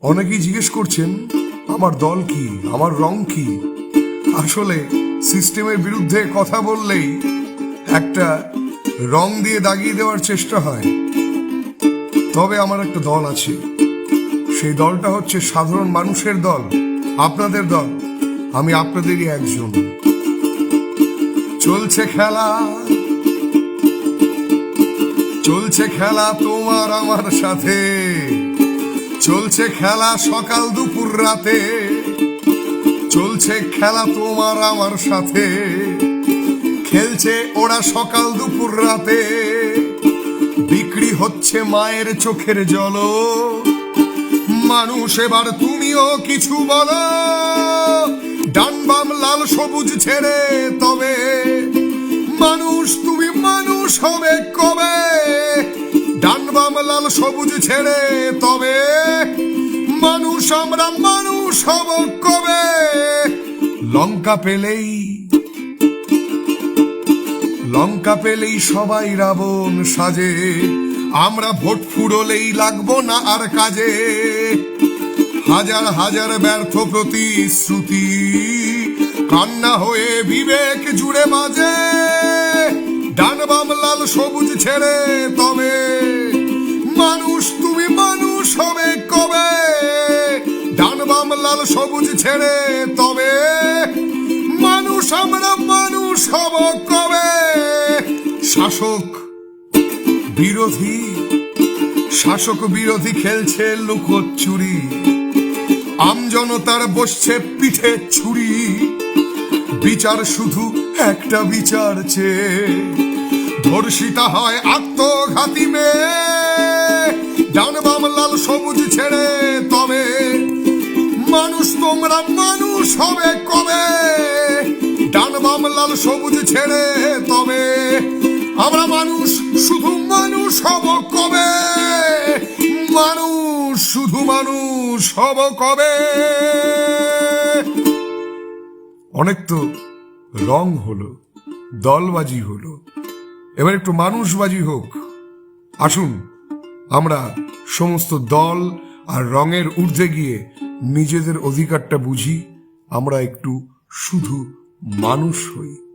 অনেকেই জিজ্ঞেস করছেন, আমার দল কি? আমার রং কি? আসলে সিস্টেমের বিরুদ্ধে কথা বললেই একটা রং দিয়ে দাগিয়ে দেওয়ার চেষ্টা হয়। তবে আমার একটা দল আছে। সেই দলটা হচ্ছে সাধারণ মানুষের দল, আপনাদের দল। আমি আপনাদেরই একজন। চলছে খেলা। চলছে খেলা তোমার আমার সাথে। চলছে খেলা সকাল দুপুর রাতে। চলছে খেলা তোমার আমার সাথে। খেলছে ওরা সকাল দুপুর রাতে। বিক্রি হচ্ছে মায়ের চোখের জল। মানুষ, এবার তুমিও কিছু বলো। ডান বাম লাল সবুজ ছেড়ে তবে। মানুষ, তুমি মানুষ হবে কবে? লাল সবুজ ছেড়ে, তবে মানুষ আমরা, মানুষ হব কবে? লঙ্কা পেলেই লঙ্কা পেলেই সবাই রাবণ সাজে। আমরা ভোট ফুরলেই লাগবো না আর কাজে। হাজার হাজার ব্যর্থ প্রতিশ্রুতি, কান্না হয়ে বিবেক জুড়ে বাজে। ডান বাম লাল সবুজ ছেড়ে, তবে মানুষ, তুমি মানুষ হবে কবে? ডান বাম লাল সবুজ ছেড়ে তবে মানুষ আমরা মানুষ হব কবে? শাসক বিরোধী শাসক বিরোধী খেলছে লুকোচুরি আমজনতার বসছে পিঠে ছুরি। বিচার শুধু একটা বিচার চেয়ে ধর্ষিতা হয় আত্মঘাতী মেয়ে। ডান বাম লাল সবুজ ছেড়ে তবে মানুষ তোমরা মানুষ হবে কবে? ডান বাম লাল সবুজ ছেড়ে তবে আমরা মানুষ, শুধু মানুষ হব কবে? মানুষ, শুধু মানুষ হব কবে? অনেক তো রং হলো, দলবাজি হলো। এবার একটু মানুষবাজি হোক। আসুন আমরা সমস্ত দল আর রঙের ঊর্ধ্বে গিয়ে নিজেদের অধিকারটা বুঝি, আমরা একটু শুধু মানুষ হই।